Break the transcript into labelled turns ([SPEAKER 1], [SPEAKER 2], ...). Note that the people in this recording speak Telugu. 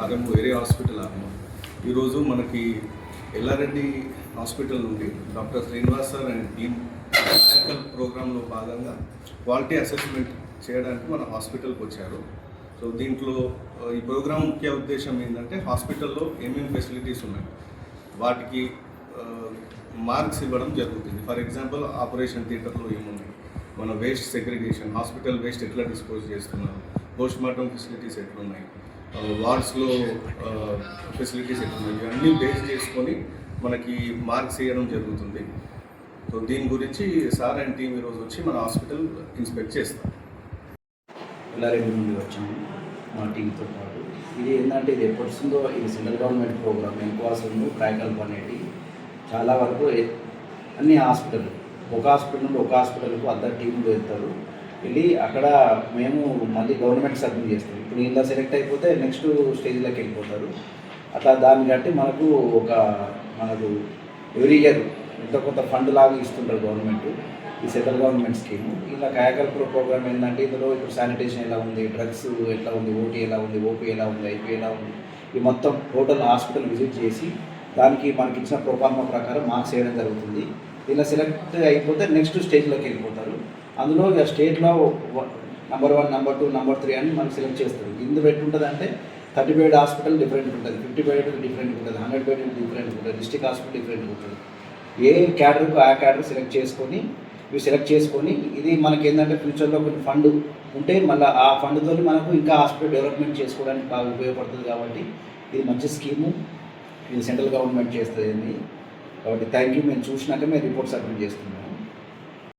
[SPEAKER 1] ఆర్ఎం ఏరియా హాస్పిటల్ ఆర్ఎం ఈరోజు మనకి ఎల్లారెడ్డి హాస్పిటల్ నుండి doctor Srinivas sir and team నాయకల్ ప్రోగ్రాంలో భాగంగా క్వాలిటీ అసెస్మెంట్ చేయడానికి మన హాస్పిటల్కి వచ్చారు. సో దీంట్లో ఈ ప్రోగ్రాం ముఖ్య ఉద్దేశం ఏంటంటే హాస్పిటల్లో ఏమేమి ఫెసిలిటీస్ ఉన్నాయి? వాటికి మార్క్స్ ఇవ్వడం జరుగుతుంది. ఫర్ ఎగ్జాంపుల్ ఆపరేషన్ థియేటర్లో ఏమున్నాయి? మన వేస్ట్ సెగ్రిగేషన్ హాస్పిటల్ వేస్ట్ ఎట్లా డిస్పోజ్ చేస్తున్నారు? పోస్ట్ మార్టం ఫెసిలిటీస్ ఎట్లున్నాయి? వార్డ్స్లో ఫెసిలిటీస్ ఎట్లున్నాయి ఇవన్నీ బేస్ చేసుకొని మనకి మార్క్స్ వేయడం జరుగుతుంది. సో దీని గురించి సార్ అండ్ టీం ఈరోజు వచ్చి మన హాస్పిటల్ ఇన్స్పెక్ట్ చేస్తాం
[SPEAKER 2] ఎల్లారెడ్డి నుండి వచ్చాము మా టీంతో పాటు. ఇది ఏంటంటే ఇది ఎప్పటి వస్తుందో ఇది సెంట్రల్ గవర్నమెంట్ ప్రోగ్రామ్ ఎంక్వాసన్ ట్రైకల్ అనేది చాలా వరకు అన్ని హాస్పిటల్ ఒక హాస్పిటల్ నుండి ఒక హాస్పిటల్కు అద్దరు టీంలు వెళ్తారు వెళ్ళి అక్కడ మేము మళ్ళీ గవర్నమెంట్ సబ్మిట్ చేస్తాం. ఇప్పుడు ఇలా సెలెక్ట్ అయిపోతే నెక్స్ట్ స్టేజ్లోకి వెళ్ళిపోతారు. అట్లా దాన్ని బట్టి మనకు ఒక మనకు ఎవ్రీ ఇయర్ ఎంతో కొంత ఫండ్ లాగా ఇస్తుంటారు గవర్నమెంట్ ఈ సెంట్రల్ గవర్నమెంట్ స్కీమ్ ఇలా కాయకల్ప ప్రోగ్రామ్ ఏంటంటే ఇందులో ఇప్పుడు శానిటేషన్ ఎలా ఉంది డ్రగ్స్ ఎట్లా ఉంది ఓటీ ఎలా ఉంది ఓపీ ఎలా ఉంది ఐపీ ఎలా ఉంది ఈ మొత్తం టోటల్ హాస్పిటల్ విజిట్ చేసి దానికి మనకి ఇచ్చిన ప్రోఫార్మా ప్రకారం మార్క్స్ వేయడం జరుగుతుంది. ఇలా సెలెక్ట్ అయిపోతే నెక్స్ట్ స్టేజ్లోకి వెళ్ళిపోతారు. అందులో ఇక స్టేట్లో number one number two number three అని మనం సెలెక్ట్ చేస్తుంది ఇందు పెట్టి ఉంటుంది అంటే థర్టీ బెడ్ హాస్పిటల్ డిఫరెంట్ ఉంటుంది. ఫిఫ్టీ బెడ్ డిఫరెంట్ ఉంటుంది. హండ్రెడ్ బెడ్ డిఫరెంట్ ఉంటుంది. డిస్ట్రిక్ట్ హాస్పిటల్ డిఫరెంట్ ఉంటుంది. ఏ క్యాడర్కు ఆ క్యాడర్ సెలెక్ట్ చేసుకొని ఇవి సెలెక్ట్ చేసుకొని ఇది మనకి ఏంటంటే ఫ్యూచర్లో కొన్ని ఫండ్ ఉంటే మళ్ళీ ఆ ఫండ్తో మనకు ఇంకా హాస్పిటల్ డెవలప్మెంట్ చేసుకోవడానికి బాగా ఉపయోగపడుతుంది కాబట్టి ఇది మంచి స్కీము ఇది సెంట్రల్ గవర్నమెంట్ చేస్తుంది. కాబట్టి థ్యాంక్ యూ మేము చూసినాక మేము రిపోర్ట్ సబ్మిట్ చేస్తున్నాము.